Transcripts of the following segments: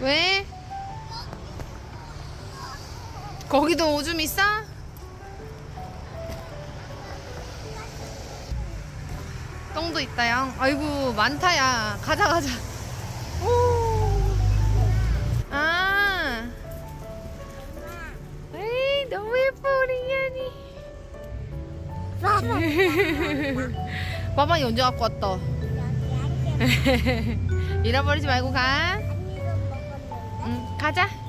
왜? 거기도 오줌 있어? 똥도 있다요. 아이고 많다 야. 가자 가자. 오. 아. 에이 너무 예뻐 우리 이안이. 빠방이 언제 갖고 왔다. 잃어버리지 말고 가. 응 가자.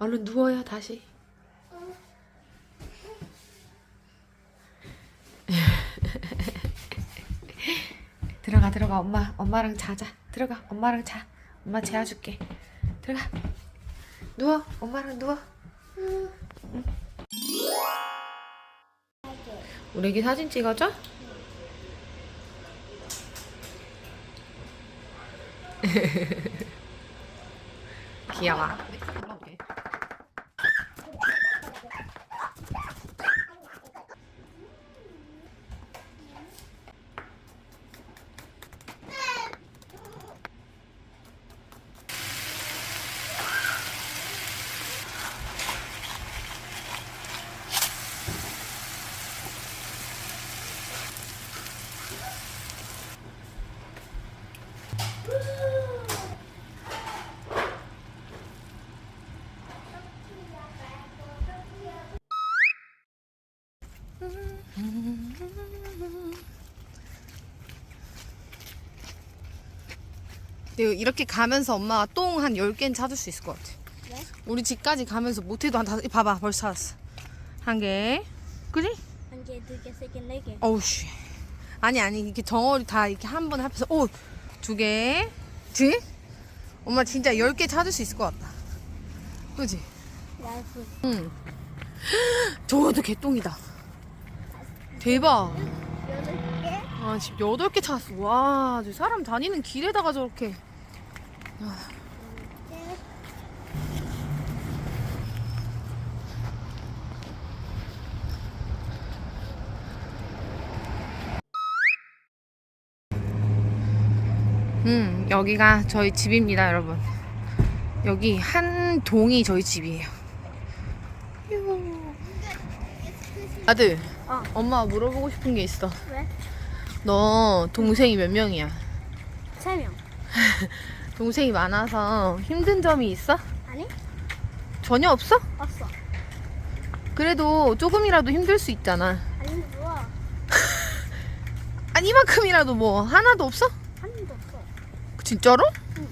얼른 누워요 다시. 들어가 들어가 엄마. 엄마랑 자자. 들어가 엄마랑 자. 엄마 재워줄게. 들어가. 누워. 엄마랑 누워. 응. 우리 애기 사진 찍어줘? 귀여워 근데 이렇게 가면서 엄마가 똥 한 10개는 찾을 수 있을 것 같아. 왜? 우리 집까지 가면서 못해도 한 다섯, 봐봐, 벌써 찾았어. 한 개. 그래? 한 개, 두 개, 세 개, 네 개. 어우, 씨. 아니, 아니, 이렇게 덩어리 다 이렇게 한 번에 합해서, 오! 두 개. 지? 엄마 진짜 10개 찾을 수 있을 것 같다. 그지? 라이프. 응. 저것도 개똥이다. 대박. 여덟 개? 아, 집 8개 찾았어. 와, 저 사람 다니는 길에다가 저렇게. 네. 음, 여기가 저희 집입니다, 여러분. 여기 한 동이 저희 집이에요. 요. 아들, 어. 엄마 물어보고 싶은 게 있어. 왜? 너 동생이 몇 명이야? 세 명. 동생이 많아서 힘든 점이 있어? 아니? 전혀 없어? 없어. 그래도 조금이라도 힘들 수 있잖아. 아니, 좋아. 아니, 이만큼이라도 뭐 하나도 없어? 한 개도 없어. 진짜로? 응.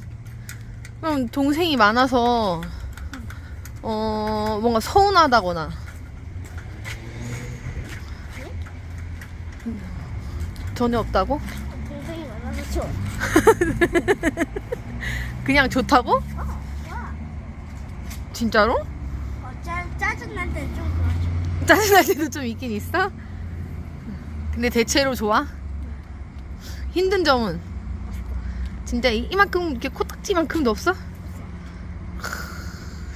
그럼 동생이 많아서 어 뭔가 서운하다거나 전혀 없다고? 동생이 많아서 좋아. 그냥 좋다고? 어, 좋아. 진짜로? 어, 짜, 짜증날 때는 좀 그렇죠. 짜증날 때도 좀 있긴 있어? 근데 대체로 좋아? 힘든 점은? 진짜 이- 이만큼 이렇게 코딱지만큼도 없어?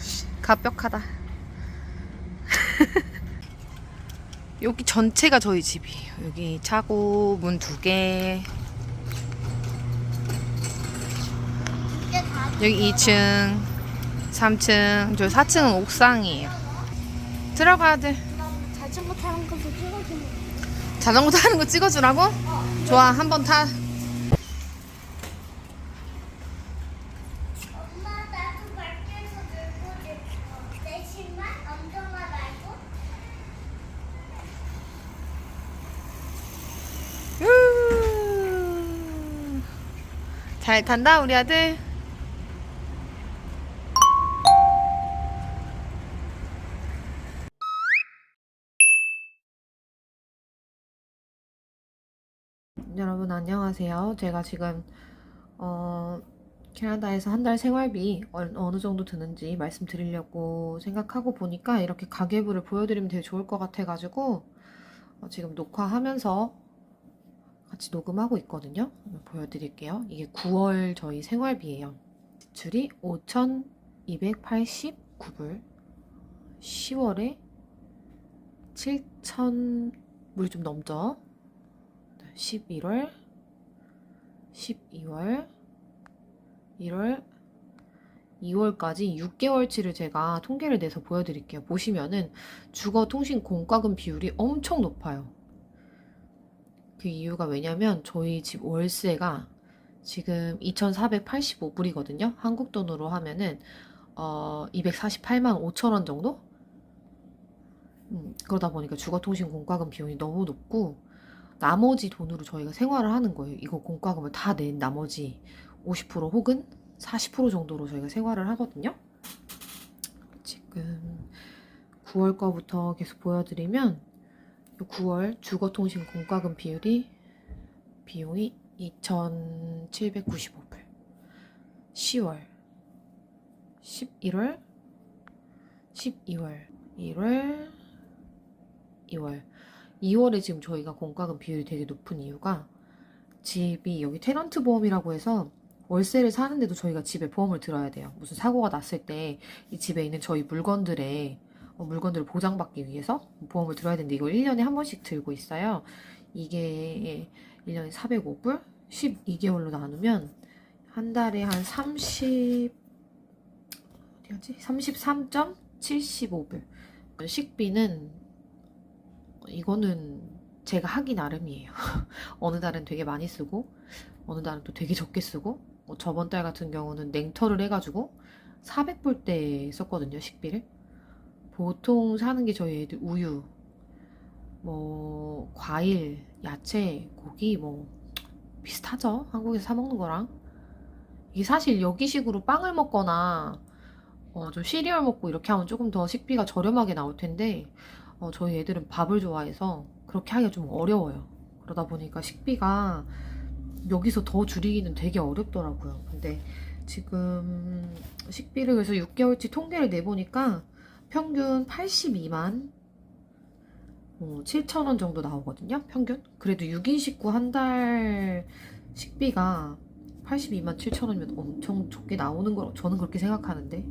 씨, 갑벽하다. 여기 전체가 저희 집이에요. 여기 차고 문 두 개. 여기 2층, 3층, 저 4층은 옥상이에요. 들어가야 돼. 자전거 타는 것도 찍어주는 자전거 타는 거 찍어주라고? 좋아, 한번 타. 잘 탄다, 우리 아들. 여러분 안녕하세요. 제가 지금 어 캐나다에서 한 달 생활비 얼- 어느 정도 드는지 말씀드리려고 생각하고 보니까 이렇게 가계부를 보여드리면 되게 좋을 것 같아가지고 어, 지금 녹화하면서 같이 녹음하고 있거든요. 보여드릴게요. 이게 9월 저희 생활비예요. 지출이 5,289불. 10월에 7,000 물이 좀 넘죠. 11월, 12월, 1월, 2월까지 6개월치를 제가 통계를 내서 보여드릴게요. 보시면은 주거 통신 공과금 비율이 엄청 높아요. 그 이유가 왜냐면 저희 집 월세가 지금 2,485불이거든요. 한국 돈으로 하면은 어 248만 5천 원 정도? 음, 그러다 보니까 주거통신 공과금 비용이 너무 높고 나머지 돈으로 저희가 생활을 하는 거예요. 이거 공과금을 다 낸 나머지 50% 혹은 40% 정도로 저희가 생활을 하거든요. 지금 9월 거부터 계속 보여드리면 9월 주거통신 공과금 비율이 비용이 2,795불 10월 11월 12월 1월 2월 2월에 지금 저희가 공과금 비율이 되게 높은 이유가 집이 여기 테넌트 보험이라고 해서 월세를 사는데도 저희가 집에 보험을 들어야 돼요. 무슨 사고가 났을 때 이 집에 있는 저희 물건들의 어, 물건들을 보장받기 위해서 보험을 들어야 되는데 이걸 1년에 한 번씩 들고 있어요. 이게 1년에 405불 12개월로 나누면 한 달에 한 30, 어디였지? 33.75불. 식비는 이거는 제가 하기 나름이에요. 어느 달은 되게 많이 쓰고, 어느 달은 또 되게 적게 쓰고, 뭐 저번 달 같은 경우는 냉터를 해가지고 400불대 썼거든요, 식비를. 보통 사는 게 저희 애들 우유, 뭐, 과일, 야채, 고기, 뭐, 비슷하죠? 한국에서 사 먹는 거랑. 이게 사실 여기식으로 빵을 먹거나, 어, 좀 시리얼 먹고 이렇게 하면 조금 더 식비가 저렴하게 나올 텐데, 어, 저희 애들은 밥을 좋아해서 그렇게 하기가 좀 어려워요. 그러다 보니까 식비가 여기서 더 줄이기는 되게 어렵더라고요. 근데 지금 식비를 그래서 6개월치 통계를 내보니까 평균 82만 어, 7천 원 정도 나오거든요. 평균. 그래도 6인 식구 한 달 식비가 82만 7천 원이면 엄청 적게 나오는 걸 저는 그렇게 생각하는데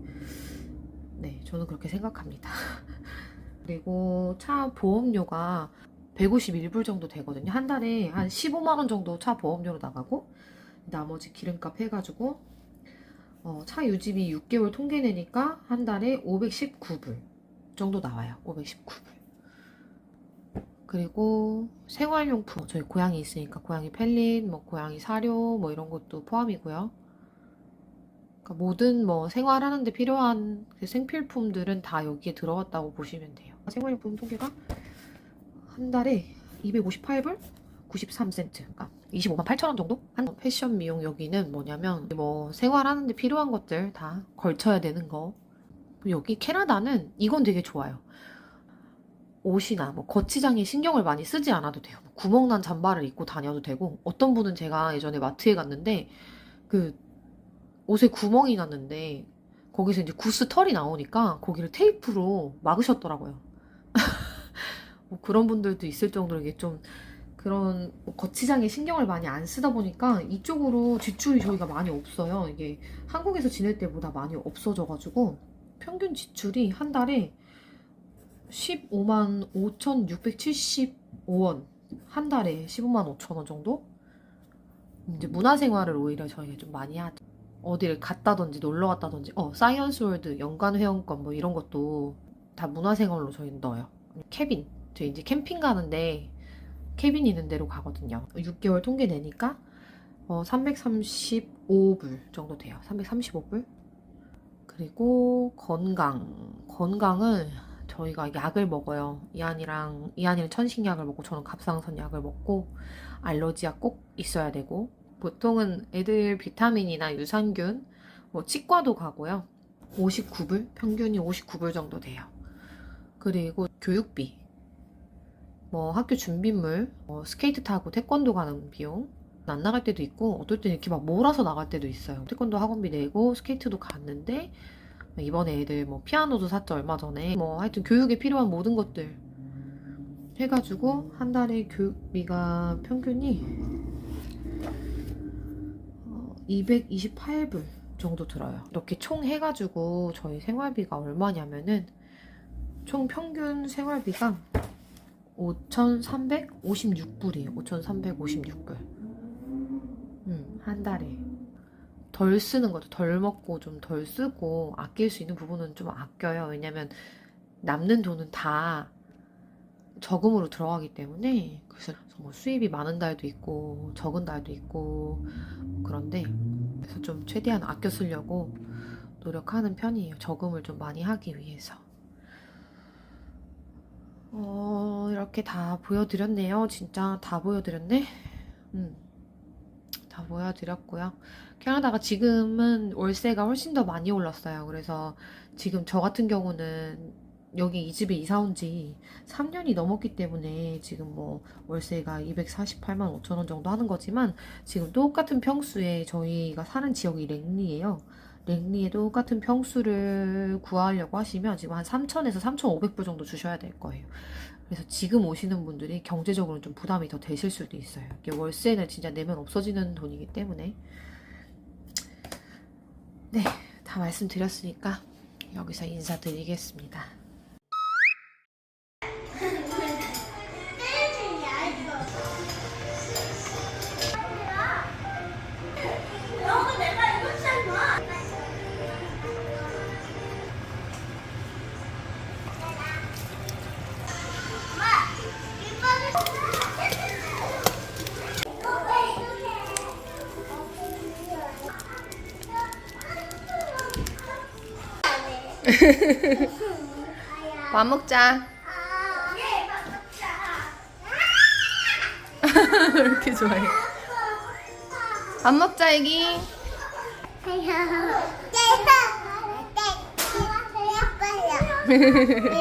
네, 저는 그렇게 생각합니다. 그리고 차 보험료가 151불 정도 되거든요. 한 달에 한 15만 원 정도 차 보험료로 나가고 나머지 기름값 해가지고 어, 차 유지비 6개월 통계 내니까 한 달에 519불 정도 나와요. 519불. 그리고 생활용품 저희 고양이 있으니까 고양이 펠릿, 뭐 고양이 사료 뭐 이런 것도 포함이고요. 그러니까 모든 뭐 생활하는데 필요한 그 생필품들은 다 여기에 들어갔다고 보시면 돼요. 생활용품 통계가 한 달에 258불 93센트. 그러니까 25만 8천 원 정도? 한 패션 미용 여기는 뭐냐면 뭐 생활하는데 필요한 것들 다 걸쳐야 되는 거. 여기 캐나다는 이건 되게 좋아요. 옷이나 뭐 거치장에 신경을 많이 쓰지 않아도 돼요. 뭐 구멍난 잠바를 입고 다녀도 되고 어떤 분은 제가 예전에 마트에 갔는데 그 옷에 구멍이 났는데 거기서 이제 구스 털이 나오니까 거기를 테이프로 막으셨더라고요. 뭐 그런 분들도 있을 정도로 이게 좀 그런 뭐 거치장에 신경을 많이 안 쓰다 보니까 이쪽으로 지출이 저희가 많이 없어요. 이게 한국에서 지낼 때보다 많이 없어져가지고 평균 지출이 한 달에 15만 5,675원 한 달에 15만 5천 원 정도? 이제 문화생활을 오히려 저희가 좀 많이 하죠. 어디를 갔다든지 놀러 갔다든지 어 사이언스 월드 연간 회원권 뭐 이런 것도 다 문화생활로 저희는 넣어요. 캐빈 저희 이제 캠핑 가는데 캐빈 있는 데로 가거든요. 6개월 통계 내니까 어, 335불 정도 돼요. 335불. 그리고 건강. 건강은 저희가 약을 먹어요. 이한이랑 이한이는 천식약을 먹고 저는 갑상선 약을 먹고 알러지약 꼭 있어야 되고 보통은 애들 비타민이나 유산균 뭐 치과도 가고요. 59불 평균이 59불 정도 돼요. 그리고 교육비 뭐 학교 준비물 뭐 스케이트 타고 태권도 가는 비용 안 나갈 때도 있고 어떨 때는 이렇게 막 몰아서 나갈 때도 있어요. 태권도 학원비 내고 스케이트도 갔는데 이번에 애들 뭐 피아노도 샀죠 얼마 전에 뭐 하여튼 교육에 필요한 모든 것들 해가지고 한 달에 교육비가 평균이 어, 228불 정도 들어요. 이렇게 총 해가지고 저희 생활비가 얼마냐면은 총 평균 생활비가 5,356불이에요. 5,356불. 음, 한 달에. 덜 쓰는 거죠. 덜 먹고 좀 덜 쓰고 아낄 수 있는 부분은 좀 아껴요. 왜냐면 남는 돈은 다 저금으로 들어가기 때문에 그래서 뭐 수입이 많은 달도 있고 적은 달도 있고 그런데 그래서 좀 최대한 아껴 쓰려고 노력하는 편이에요. 저금을 좀 많이 하기 위해서. 어, 이렇게 다 보여드렸네요. 진짜 다 보여드렸네. 음, 다 보여드렸고요. 캐나다가 지금은 월세가 훨씬 더 많이 올랐어요. 그래서 지금 저 같은 경우는 여기 이 집에 이사 온 지 3년이 넘었기 때문에 지금 뭐 월세가 248만 5천 원 정도 하는 거지만 지금 똑같은 평수에 저희가 사는 지역이 랭리예요. 랭리에 똑같은 평수를 구하려고 하시면 지금 한 3,000에서 3,500불 정도 주셔야 될 거예요. 그래서 지금 오시는 분들이 경제적으로 좀 부담이 더 되실 수도 있어요. 월세는 진짜 내면 없어지는 돈이기 때문에. 네, 다 말씀드렸으니까 여기서 인사드리겠습니다. 밥 먹자. 왜 이렇게 좋아해? 밥 먹자, 애기.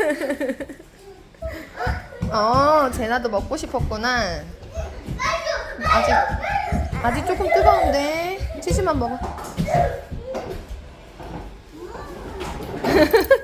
어, 제나도 먹고 싶었구나. 아직, 아직 조금 뜨거운데. 치즈만 먹어.